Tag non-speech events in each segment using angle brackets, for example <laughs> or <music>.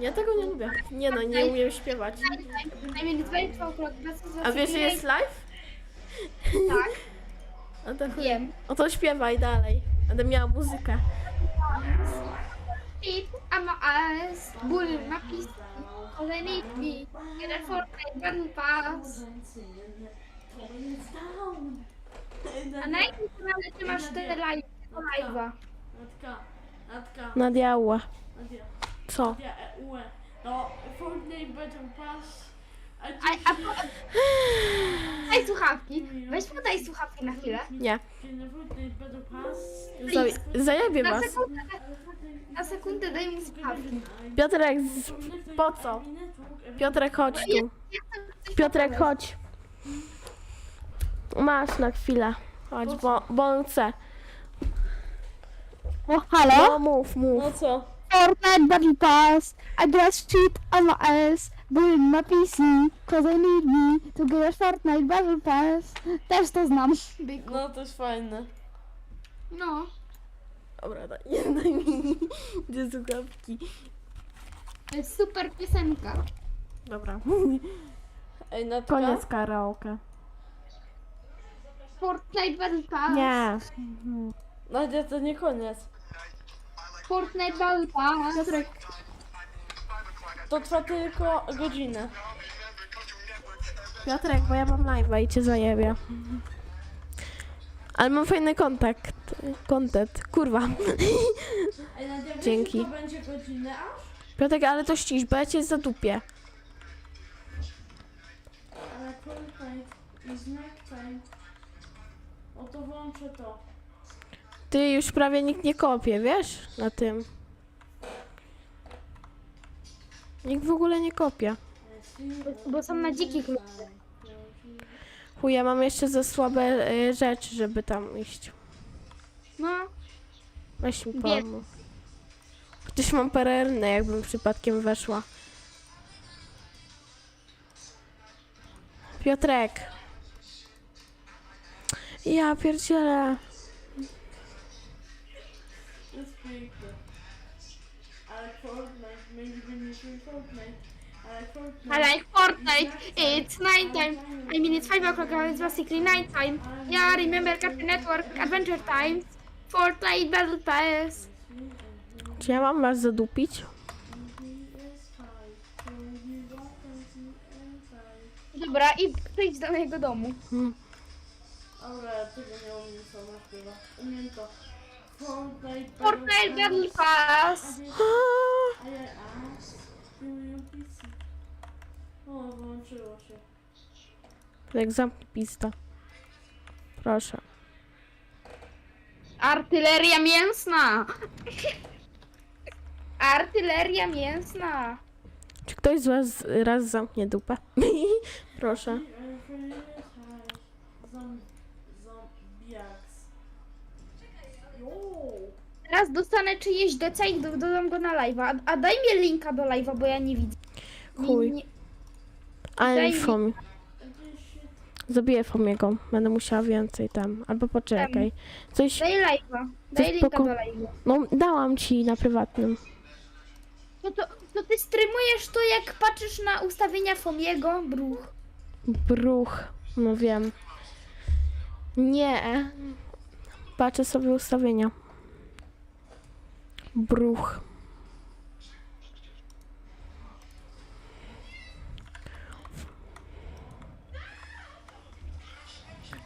Ja tego nie lubię. Nie no, nie umiem śpiewać. Najmniej 22 krok. A wiesz, że jest live? Tak, <laughs> No to chuj. wiem. O to śpiewaj dalej. Będę miała muzykę. Eat, I'm a ass, bull, ma pis, cause I need me, get a Fortnite battle pass. A na jakim kanale ty masz te live, live'a? Natka, Natka, Nadiała. Nadia, Co? Nadia, UE. No, Fortnite Battle Pass. A A, a po... Daj słuchawki, weź podaj słuchawki na chwilę. Nie. Fortnite Battle Pass. Za, zajebie Na was. sekundę, na sekundę daj mu słuchawki. Piotrek, z... po co? Piotrek, chodź tu. Chcę coś Piotrek, chodź. Masz na chwilę. Chodź, bo, bo on chce. O, halo? No mów, mów. No co? Fortnite Battle Pass. I just cheat on my ass. Build my PC. Cause I need me to get a Fortnite Battle Pass. Też to znam. Byku. No to jest fajne. No, Dobra, daj, <laughs> daj mi gdzie słuchawki. to jest super piosenka. Dobra. Ej, Natka. Koniec karaoke. Fortnite Battle Pass. Nie. Nadia, to nie koniec. Fortnite Battle Pass. Piotrek, To trwa tylko godzinę. Piotrek, bo ja mam live'a i cię zajebie. Ale mam fajny kontakt. Content. Kurwa. Ej, Dzięki. że to będzie godzinę aż? Piotrek, ale to ścisz, bo ja cię zadupię. Ale Fortnite is night time. Oto włączę to. Ty już prawie nikt nie kopie, wiesz? Na tym. Nikt w ogóle nie kopie. Bo, bo są na dzikich ludziach. Chuj, ja mam jeszcze za słabe y, rzeczy, żeby tam iść. No, Weź mi pomóż. Chociaż mam perernę, jakbym przypadkiem weszła. Piotrek. Ja pierdzielę. To jest piękne. Ale Fortnite, nie ten Fortnite. Ale Fortnite. I like Fortnite. It's night time. I mean, it's 5 o'clock. It's basically night time. Yeah, remember Cartoon Network, Adventure Time, Fortnite Battle Pass. Czy ja mam was zadupić? Dobra, i przyjdź do mojego domu. Hmm. Ale tego nie umiem sama śpiewa. Umiem to. Fortnite. Battle Pass. O, włączyło się. Jak zamknij pista. Proszę. Artyleria mięsna. Artyleria mięsna. Czy ktoś z was raz zamknie dupę? <laughs> Proszę. Everything Teraz dostanę czyjeś deca i do- dodam go na live'a. A, a daj mi linka do live'a, bo ja nie widzę. Nie- Chuj. nie- Ale Daj mi- Fomi. Zabiję Fomiego. Będę musiała więcej tam. Albo poczekaj. Coś. Daj live'a. Daj Coś linka do live'a. No, dałam ci na prywatnym. No to, to ty streamujesz to, jak patrzysz na ustawienia Fomiego, bruch. Bruch. No wiem. Nie. Patrzę sobie ustawienia. Bruch.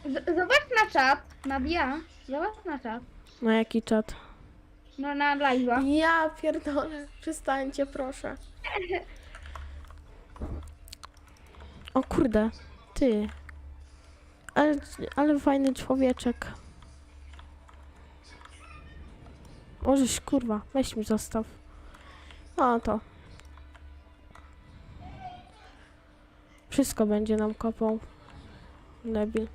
Z- Zobacz na czat. Nadia. Zobacz na czat. Na jaki czat? No na live'a. Ja pierdolę. Przestańcie, proszę. O kurde. Ty. Ale, ale fajny człowieczek. Możeś, kurwa, weź mi zostaw. No to. Wszystko będzie nam kopał. Debil.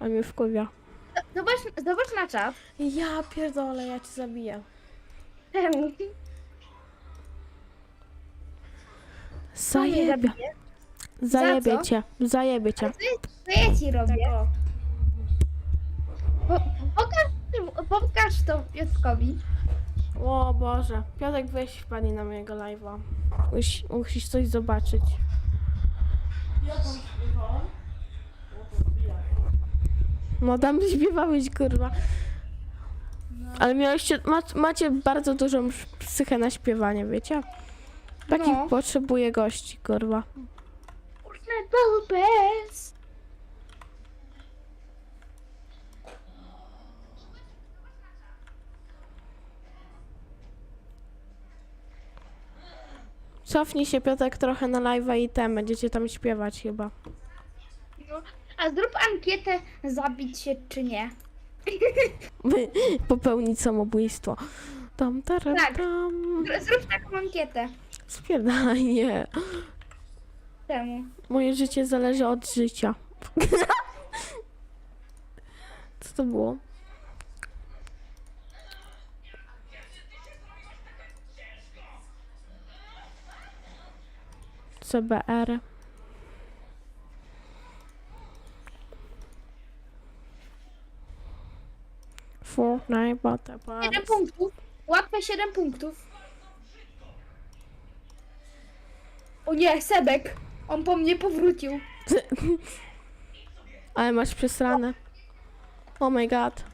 A mnie wkurwia. Zobacz, zobacz na czat. Ja pierdolę, ja cię zabiję. Zajebie. Zajebie co? cię. Zajebie cię. Co ja ci robię? Pokaż, to Piotrkowi. O Boże. Piotrek, weź wpadnij na mojego live'a. Musi, musisz coś zobaczyć. No tam śpiewałeś, kurwa. Ale miałeście, ma, macie bardzo dużą psychę na śpiewanie, wiecie? Takich No. potrzebuje gości, kurwa. Fortnite Battle Pass. Cofnij się, Piotrek, trochę na live'a i tem, będziecie tam śpiewać chyba. No, a zrób ankietę, zabić się czy nie. <laughs> Popełnić samobójstwo. Tam, taram, Tak. tam. Zr- Zrób taką ankietę. Spierdalaj, nie. Temu. Moje życie zależy od życia. <laughs> Co to było? CBR. Fortnite, Battle Pass. 7 punktów. Łatwe 7 punktów. O nie, Sebek. On po mnie powrócił. <laughs> Ale masz przesrane. Oh my god.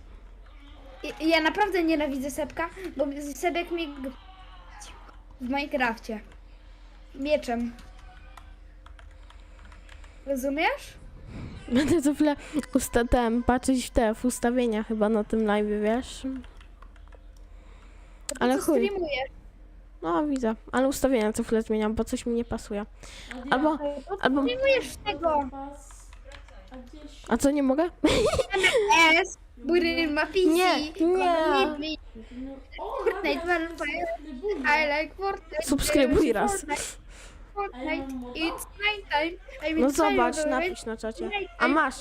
I, ja naprawdę nienawidzę Sebka, bo Sebek mnie g- w Minecrafcie. Mieczem. Rozumiesz? Będę to chwilę ustatem patrzeć w te w ustawienia chyba na tym live, wiesz? Ale chuj. streamujesz? No widzę, ale ustawienia co chwilę zmieniam, bo coś mi nie pasuje. Albo, albo, Streamujesz tego. A co nie mogę? S. Bury ma PC. Nie, nie. O, Fortnite, Nadia, Valorant. subskrybuj. I like Fortnite. Subskrybuj raz. Fortnite, Fortnite. It's night time. I mean, No zobacz, napisz na czacie. A masz,